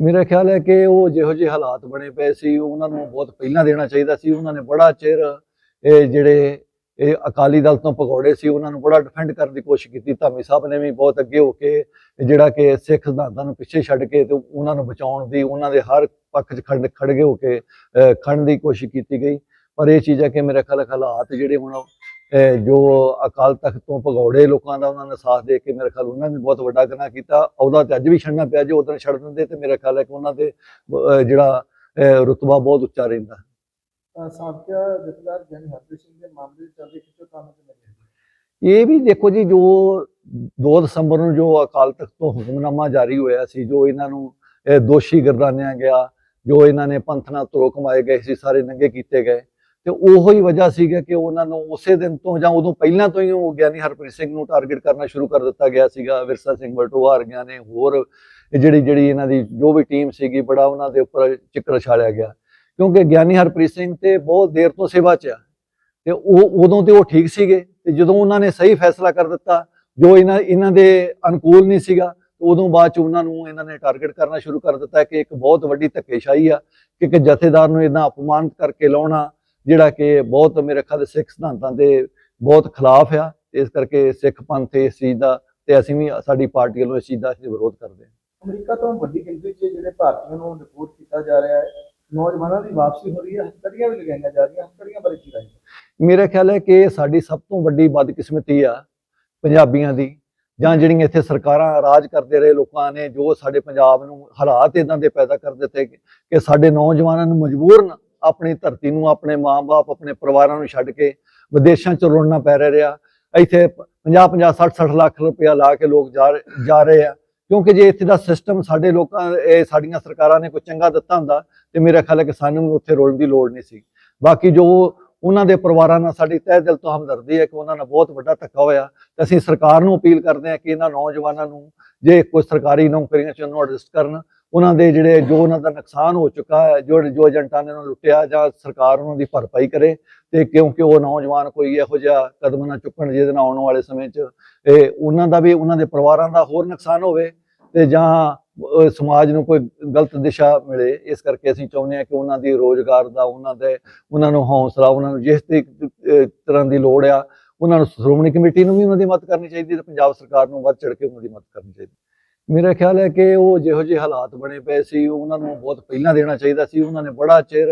ਮੇਰਾ ਖਿਆਲ ਹੈ ਕਿ ਉਹ ਜਿਹੋ ਜਿਹੇ ਹਾਲਾਤ ਬਣੇ ਪਏ ਸੀ ਉਹਨਾਂ ਨੂੰ ਬਹੁਤ ਪਹਿਲਾਂ ਦੇਣਾ ਚਾਹੀਦਾ ਸੀ ਉਹਨਾਂ ਨੇ ਬੜਾ ਚਿਰ ਇਹ ਜਿਹੜੇ ਇਹ ਅਕਾਲੀ ਦਲ ਤੋਂ ਪਕੌੜੇ ਸੀ ਉਹਨਾਂ ਨੂੰ ਬੜਾ ਡਿਫੈਂਡ ਕਰਨ ਦੀ ਕੋਸ਼ਿਸ਼ ਕੀਤੀ। ਧਾਮੀ ਸਾਹਿਬ ਨੇ ਵੀ ਬਹੁਤ ਅੱਗੇ ਹੋ ਕੇ ਜਿਹੜਾ ਕਿ ਸਿੱਖ ਸਿਧਾਂਤਾਂ ਨੂੰ ਪਿੱਛੇ ਛੱਡ ਕੇ ਤੇ ਉਹਨਾਂ ਨੂੰ ਬਚਾਉਣ ਦੀ ਉਹਨਾਂ ਦੇ ਹਰ ਪੱਖ 'ਚ ਖੜ ਖੜਗੇ ਹੋ ਕੇ ਅਹ, ਖੜਨ ਦੀ ਕੋਸ਼ਿਸ਼ ਕੀਤੀ ਗਈ। ਪਰ ਇਹ ਚੀਜ਼ ਹੈ ਕਿ ਮੇਰੇ ਖਿਆਲ ਹਾਲਾਤ ਜਿਹੜੇ ਹੁਣ ਜੋ ਅਕਾਲ ਤਖਤ ਤੋਂ ਭਗੌੜੇ ਲੋਕਾਂ ਦਾ ਉਹਨਾਂ ਨੇ ਸਾਥ ਦੇ ਕੇ ਮੇਰੇ ਖਿਆਲ ਉਹਨਾਂ ਨੇ ਬਹੁਤ ਵੱਡਾ ਗੁਨਾਹ ਕੀਤਾ। ਉਹਦਾ ਤੇ ਅੱਜ ਵੀ ਛੱਡਣਾ ਪਿਆ ਜੇ ਉਦੋਂ ਛੱਡ ਦਿੰਦੇ ਤੇ ਮੇਰੇ ਖਿਆਲ ਹੈ ਕਿ ਉਹਨਾਂ ਦੇ ਜਿਹੜਾ ਰੁਤਬਾ ਬਹੁਤ ਉੱਚਾ ਰਹਿੰਦਾ। ਸਾਬਕਾ ਜਥੇਦਾਰ ਜਨ ਹਰਪ੍ਰੀਤ ਸਿੰਘ ਦੇ ਮਾਮਲੇ ਦੇ ਚੱਲਦੇ ਖਿੱਚੋ ਕੰਮ ਤੇ ਲੱਗੇ ਇਹ ਵੀ ਦੇਖੋ ਜੀ ਜੋ 2 ਦਸੰਬਰ ਨੂੰ ਜੋ ਅਕਾਲ ਤਖਤ ਤੋਂ ਹੁਕਮਨਾਮਾ ਜਾਰੀ ਹੋਇਆ ਸੀ ਜੋ ਇਹਨਾਂ ਨੂੰ ਦੋਸ਼ੀ ਗਰਦਾਨਿਆ ਗਿਆ ਜੋ ਇਹਨਾਂ ਨੇ ਪੰਥ ਨਾਲ ਤਰੋ ਕਮਾਏ ਗਏ ਸੀ ਸਾਰੇ ਨੰਗੇ ਕੀਤੇ ਗਏ। ਤੇ ਉਹੋ ਹੀ ਵਜ੍ਹਾ ਸੀਗਾ ਕਿ ਉਹਨਾਂ ਨੂੰ ਉਸੇ ਦਿਨ ਤੋਂ ਜਾਂ ਉਦੋਂ ਪਹਿਲਾਂ ਤੋਂ ਹੀ ਉਹ ਗਿਆਨੀ ਹਰਪ੍ਰੀਤ ਸਿੰਘ ਨੂੰ ਟਾਰਗੇਟ ਕਰਨਾ ਸ਼ੁਰੂ ਕਰ ਦਿੱਤਾ ਗਿਆ ਸੀਗਾ, ਵਿਰਸਾ ਸਿੰਘ ਬਲਟੋਆ ਵਰਗਿਆਂ ਨੇ, ਹੋਰ ਜਿਹੜੀ ਜਿਹੜੀ ਇਹਨਾਂ ਦੀ ਜੋ ਵੀ ਟੀਮ ਸੀਗੀ ਬੜਾ ਉਹਨਾਂ ਦੇ ਉੱਪਰ ਚਿੱਕਰ ਛਾਲਿਆ ਗਿਆ। ਕਿਉਂਕਿ ਗਿਆਨੀ ਹਰਪ੍ਰੀਤ ਸਿੰਘ ਤੇ ਬਹੁਤ ਦੇਰ ਤੋਂ ਸੇਵਾ 'ਚ ਆ ਤੇ ਉਹ, ਉਦੋਂ ਤੇ ਉਹ ਠੀਕ ਸੀਗੇ ਤੇ ਜਦੋਂ ਉਹਨਾਂ ਨੇ ਸਹੀ ਫੈਸਲਾ ਕਰ ਦਿੱਤਾ, ਜੋ ਇਹਨਾਂ ਇਹਨਾਂ ਦੇ ਅਨੁਕੂਲ ਨਹੀਂ ਸੀਗਾ ਉਦੋਂ ਬਾਅਦ ਚ ਉਹਨਾਂ ਨੂੰ ਇਹਨਾਂ ਨੇ ਟਾਰਗੇਟ ਕਰਨਾ ਸ਼ੁਰੂ ਕਰ ਦਿੱਤਾ ਕਿ ਇੱਕ ਬਹੁਤ ਵੱਡੀ ਧੱਕੇਸ਼ਾਹੀ ਆ ਕਿ ਇੱਕ ਜਥੇਦਾਰ ਨੂੰ ਇਦਾਂ ਅਪਮਾਨਿਤ ਕਰਕੇ ਲਾਉਣਾ ਜਿਹੜਾ ਕਿ ਬਹੁਤ ਮੇਰੇ ਖਿਆਲ ਸਿੱਖ ਸਿਧਾਂਤਾਂ ਦੇ ਬਹੁਤ ਖਿਲਾਫ ਆ ਇਸ ਕਰਕੇ ਸਿੱਖ ਪੰਥ ਇਸ ਚੀਜ਼ ਦਾ ਤੇ ਅਸੀਂ ਵੀ ਸਾਡੀ ਪਾਰਟੀ ਵੱਲੋਂ ਇਸ ਚੀਜ਼ ਦਾ ਅਸੀਂ ਵਿਰੋਧ ਕਰਦੇ ਹਾਂ ਅਮਰੀਕਾ ਤੋਂ ਵੱਡੀ ਗਿਣਤੀ 'ਚ ਜਿਹੜੇ ਭਾਰਤੀਆਂ ਨੂੰ ਰਿਪੋਰਟ ਕੀਤਾ ਜਾ ਰਿਹਾ ਹੈ ਨੌਜਵਾਨਾਂ ਦੀ ਵਾਪਸੀ ਹੋ ਰਹੀ ਹੈ ਹਸਪਤਾਲੀਆਂ ਵੀ ਲਗਾਈਆਂ ਜਾ ਰਹੀਆਂ ਹਸਪਤਾਲੀਆਂ ਬਾਰੇ ਕੀ ਰਾਏ? ਮੇਰਾ ਖਿਆਲ ਹੈ ਕਿ ਸਾਡੀ ਸਭ ਤੋਂ ਵੱਡੀ ਬਦਕਿਸਮਤੀ ਆ ਪੰਜਾਬੀਆਂ ਦੀ ਜਾਂ ਜਿਹੜੀਆਂ ਇੱਥੇ ਸਰਕਾਰਾਂ ਰਾਜ ਕਰਦੇ ਰਹੇ ਲੋਕਾਂ ਨੇ ਜੋ ਸਾਡੇ ਪੰਜਾਬ ਨੂੰ ਹਾਲਾਤ ਇਦਾਂ ਦੇ ਪੈਦਾ ਕਰ ਦਿੱਤੇ ਕਿ ਕਿ ਸਾਡੇ ਨੌਜਵਾਨਾਂ ਨੂੰ ਮਜਬੂਰਨ ਆਪਣੀ ਧਰਤੀ ਨੂੰ, ਆਪਣੇ ਮਾਂ-ਬਾਪ, ਆਪਣੇ ਪਰਿਵਾਰਾਂ ਨੂੰ ਛੱਡ ਕੇ ਵਿਦੇਸ਼ਾਂ ਚ ਰੁਲਣਾ ਪੈ ਰਿਹਾ ਇੱਥੇ 50 50 60 60 ਲੱਖ ਰੁਪਇਆ ਲਾ ਕੇ ਲੋਕ ਜਾ ਰਹੇ- ਜਾ ਰਹੇ ਆ। ਕਿਉਂਕਿ ਜੇ ਇੱਥੇ ਦਾ ਸਿਸਟਮ ਸਾਡੇ ਲੋਕਾਂ, ਇਹ ਸਾਡੀਆਂ ਸਰਕਾਰਾਂ ਨੇ ਕੋਈ ਚੰਗਾ ਦਿੱਤਾ ਹੁੰਦਾ, ਤੇ ਮੇਰਾ ਖਿਆਲ ਹੈ ਕਿ ਸਾਨੂੰ ਉੱਥੇ ਰੁਲਣ ਦੀ ਲੋੜ ਨਹੀਂ ਸੀ। ਬਾਕੀ ਜੋ ਉਹਨਾਂ ਦੇ ਪਰਿਵਾਰਾਂ ਨਾਲ ਸਾਡੀ ਤਹਿ ਦਿਲ ਤੋਂ ਹਮਦਰਦੀ ਹੈ ਕਿ ਉਹਨਾਂ ਨਾਲ ਬਹੁਤ ਵੱਡਾ ਧੱਕਾ ਹੋਇਆ, ਤੇ ਅਸੀਂ ਸਰਕਾਰ ਨੂੰ ਅਪੀਲ ਕਰਦੇ ਹਾਂ ਕਿ ਇਹਨਾਂ ਨੌਜਵਾਨਾਂ ਨੂੰ, ਜੇ ਕੋਈ ਸਰਕਾਰੀ ਨੌਕਰੀਆਂ ਚ ਉਹਨੂੰ ਐਡਜਸਟ ਕਰਨ ਉਹਨਾਂ ਦੇ ਜਿਹੜੇ ਜੋ ਉਹਨਾਂ ਦਾ ਨੁਕਸਾਨ ਹੋ ਚੁੱਕਾ ਹੈ, ਜੋ ਜੋ ਏਜੰਟਾਂ ਨੇ ਉਹਨਾਂ ਨੂੰ ਲੁੱਟਿਆ ਜਾਂ ਸਰਕਾਰ ਉਹਨਾਂ ਦੀ ਭਰਪਾਈ ਕਰੇ ਤੇ ਕਿਉਂਕਿ ਉਹ ਨੌਜਵਾਨ ਕੋਈ ਇਹੋ ਜਿਹਾ ਕਦਮ ਨਾ ਚੁੱਕਣ ਜਿਹਦੇ ਨਾਲ ਆਉਣ ਵਾਲੇ ਸਮੇਂ 'ਚ ਇਹ ਉਹਨਾਂ ਦਾ ਵੀ ਉਹਨਾਂ ਦੇ ਪਰਿਵਾਰਾਂ ਦਾ ਹੋਰ ਨੁਕਸਾਨ ਹੋਵੇ ਤੇ ਜਾਂ ਸਮਾਜ ਨੂੰ ਕੋਈ ਗਲਤ ਦਿਸ਼ਾ ਮਿਲੇ। ਇਸ ਕਰਕੇ ਅਸੀਂ ਚਾਹੁੰਦੇ ਹਾਂ ਕਿ ਉਹਨਾਂ ਦੀ ਰੋਜ਼ਗਾਰ ਦਾ, ਉਹਨਾਂ ਦੇ, ਉਹਨਾਂ ਨੂੰ ਹੌਸਲਾ, ਉਹਨਾਂ ਨੂੰ ਜਿਸ ਤਰੀਕ- ਤਰ੍ਹਾਂ ਦੀ ਲੋੜ ਆ, ਉਹਨਾਂ ਨੂੰ ਸ਼੍ਰੋਮਣੀ ਕਮੇਟੀ ਨੂੰ ਵੀ ਉਹਨਾਂ ਦੀ ਮਦਦ ਕਰਨੀ ਚਾਹੀਦੀ ਤੇ ਪੰਜਾਬ ਸਰਕਾਰ ਨੂੰ ਵੱਧ ਚੜ ਕੇ ਉਹਨਾਂ ਦੀ ਮਦਦ ਕਰਨੀ ਚਾਹੀਦੀ ਮੇਰਾ ਖਿਆਲ ਹੈ ਕਿ ਉਹ ਜਿਹੋ ਜਿਹੇ ਹਾਲਾਤ ਬਣੇ ਪਏ ਸੀ ਉਹਨਾਂ ਨੂੰ ਬਹੁਤ ਪਹਿਲਾਂ ਦੇਣਾ ਚਾਹੀਦਾ ਸੀ ਉਹਨਾਂ ਨੇ ਬੜਾ ਚਿਰ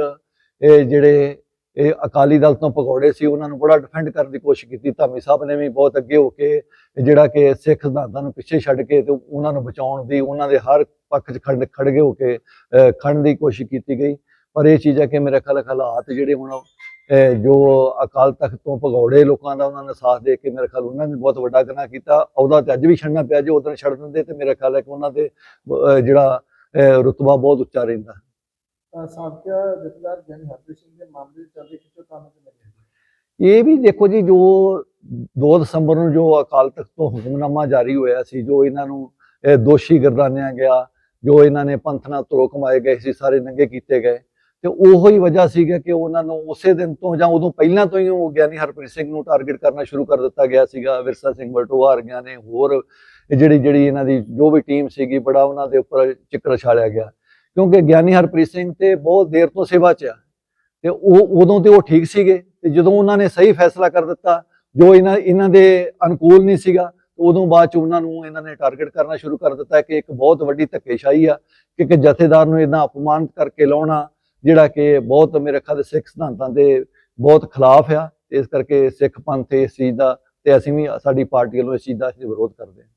ਇਹ ਜਿਹੜੇ ਇਹ ਅਕਾਲੀ ਦਲ ਤੋਂ ਪਕੌੜੇ ਸੀ ਉਹਨਾਂ ਨੂੰ ਬੜਾ ਡਿਫੈਂਡ ਕਰਨ ਦੀ ਕੋਸ਼ਿਸ਼ ਕੀਤੀ। ਧਾਮੀ ਸਾਹਿਬ ਨੇ ਵੀ ਬਹੁਤ ਅੱਗੇ ਹੋ ਕੇ ਜਿਹੜਾ ਕਿ ਸਿੱਖ ਸਿਧਾਂਤਾਂ ਨੂੰ ਪਿੱਛੇ ਛੱਡ ਕੇ ਤੇ ਉਹਨਾਂ ਨੂੰ ਬਚਾਉਣ ਦੀ ਉਹਨਾਂ ਦੇ ਹਰ ਪੱਖ 'ਚ ਖੜ ਖੜਗੇ ਹੋ ਕੇ ਅਹ, ਖੜਨ ਦੀ ਕੋਸ਼ਿਸ਼ ਕੀਤੀ ਗਈ। ਪਰ ਇਹ ਚੀਜ਼ ਹੈ ਕਿ ਮੇਰੇ ਖਿਆਲ ਹਾਲਾਤ ਜਿਹੜੇ ਹੁਣ ਜੋ ਅਕਾਲ ਤਖਤ ਤੋਂ ਭਗੌੜੇ ਲੋਕਾਂ ਦਾ ਉਹਨਾਂ ਨੇ ਸਾਥ ਦੇ ਕੇ ਮੇਰੇ ਖਿਆਲ ਉਹਨਾਂ ਨੇ ਬਹੁਤ ਵੱਡਾ ਗੁਨਾਹ ਕੀਤਾ। ਉਹਦਾ ਤੇ ਅੱਜ ਵੀ ਛੱਡਣਾ ਪਿਆ ਜੇ ਉਦੋਂ ਛੱਡ ਦਿੰਦੇ ਤੇ ਮੇਰੇ ਖਿਆਲ ਹੈ ਕਿ ਉਹਨਾਂ ਦੇ ਜਿਹੜਾ ਰੁਤਬਾ ਬਹੁਤ ਉੱਚਾ ਰਹਿੰਦਾ। ਸਾਬਕਾ ਜਥੇਦਾਰ ਜਨ ਹਰਪ੍ਰੀਤ ਸਿੰਘ ਦੇ ਮਾਮਲੇ ਦੇ ਚੱਲਦੇ ਖਿੱਚੋ ਕੰਮ ਤੇ ਲੱਗੇ ਇਹ ਵੀ ਦੇਖੋ ਜੀ ਜੋ 2 ਦਸੰਬਰ ਨੂੰ ਜੋ ਅਕਾਲ ਤਖਤ ਤੋਂ ਹੁਕਮਨਾਮਾ ਜਾਰੀ ਹੋਇਆ ਸੀ ਜੋ ਇਹਨਾਂ ਨੂੰ ਦੋਸ਼ੀ ਗਰਦਾਨਿਆ ਗਿਆ ਜੋ ਇਹਨਾਂ ਨੇ ਪੰਥ ਨਾਲ ਤਰੋ ਕਮਾਏ ਗਏ ਸੀ ਸਾਰੇ ਨੰਗੇ ਕੀਤੇ ਗਏ। ਤੇ ਉਹੋ ਹੀ ਵਜ੍ਹਾ ਸੀਗਾ ਕਿ ਉਹਨਾਂ ਨੂੰ ਉਸੇ ਦਿਨ ਤੋਂ ਜਾਂ ਉਦੋਂ ਪਹਿਲਾਂ ਤੋਂ ਹੀ ਉਹ ਗਿਆਨੀ ਹਰਪ੍ਰੀਤ ਸਿੰਘ ਨੂੰ ਟਾਰਗੇਟ ਕਰਨਾ ਸ਼ੁਰੂ ਕਰ ਦਿੱਤਾ ਗਿਆ ਸੀਗਾ, ਵਿਰਸਾ ਸਿੰਘ ਬਲਟੋਆ ਵਰਗਿਆਂ ਨੇ, ਹੋਰ ਜਿਹੜੀ ਜਿਹੜੀ ਇਹਨਾਂ ਦੀ ਜੋ ਵੀ ਟੀਮ ਸੀਗੀ, ਬੜਾ ਉਹਨਾਂ ਦੇ ਉੱਪਰ ਚਿੱਕਰ ਛਾਲਿਆ ਗਿਆ। ਕਿਉਂਕਿ ਗਿਆਨੀ ਹਰਪ੍ਰੀਤ ਸਿੰਘ ਤੇ ਬਹੁਤ ਦੇਰ ਤੋਂ ਸੇਵਾ 'ਚ ਆ। ਤੇ ਉਹ, ਉਦੋਂ ਤੇ ਉਹ ਠੀਕ ਸੀਗੇ, ਤੇ ਜਦੋਂ ਉਹਨਾਂ ਨੇ ਸਹੀ ਫੈਸਲਾ ਕਰ ਦਿੱਤਾ, ਜੋ ਇਹਨਾਂ ਇਹਨਾਂ ਦੇ ਅਨੁਕੂਲ ਨਹੀਂ ਸੀਗਾ ਉਦੋਂ ਬਾਅਦ ਚ ਉਹਨਾਂ ਨੂੰ ਇਹਨਾਂ ਨੇ ਟਾਰਗੇਟ ਕਰਨਾ ਸ਼ੁਰੂ ਕਰ ਦਿੱਤਾ ਕਿ ਇੱਕ ਬਹੁਤ ਵੱਡੀ ਧੱਕੇਸ਼ਾਹੀ ਆ, ਕਿ ਇੱਕ ਜਥੇਦਾਰ ਨੂੰ ਇਦਾਂ ਅਪਮਾਨਿਤ ਕਰਕੇ ਲਾਉਣਾ ਜਿਹੜਾ ਕਿ ਬਹੁਤ ਮੇਰੇ ਖਿਆਲ ਸਿੱਖ ਸਿਧਾਂਤਾਂ ਦੇ ਬਹੁਤ ਖਿਲਾਫ ਆ ਇਸ ਕਰਕੇ ਸਿੱਖ ਪੰਥ ਇਸ ਚੀਜ਼ ਦਾ, ਤੇ ਅਸੀਂ ਵੀ ਸਾਡੀ ਪਾਰਟੀ ਵੱਲੋਂ ਇਸ ਚੀਜ਼ ਦਾ ਅਸੀਂ ਵਿਰੋਧ ਕਰਦੇ ਹਾਂ।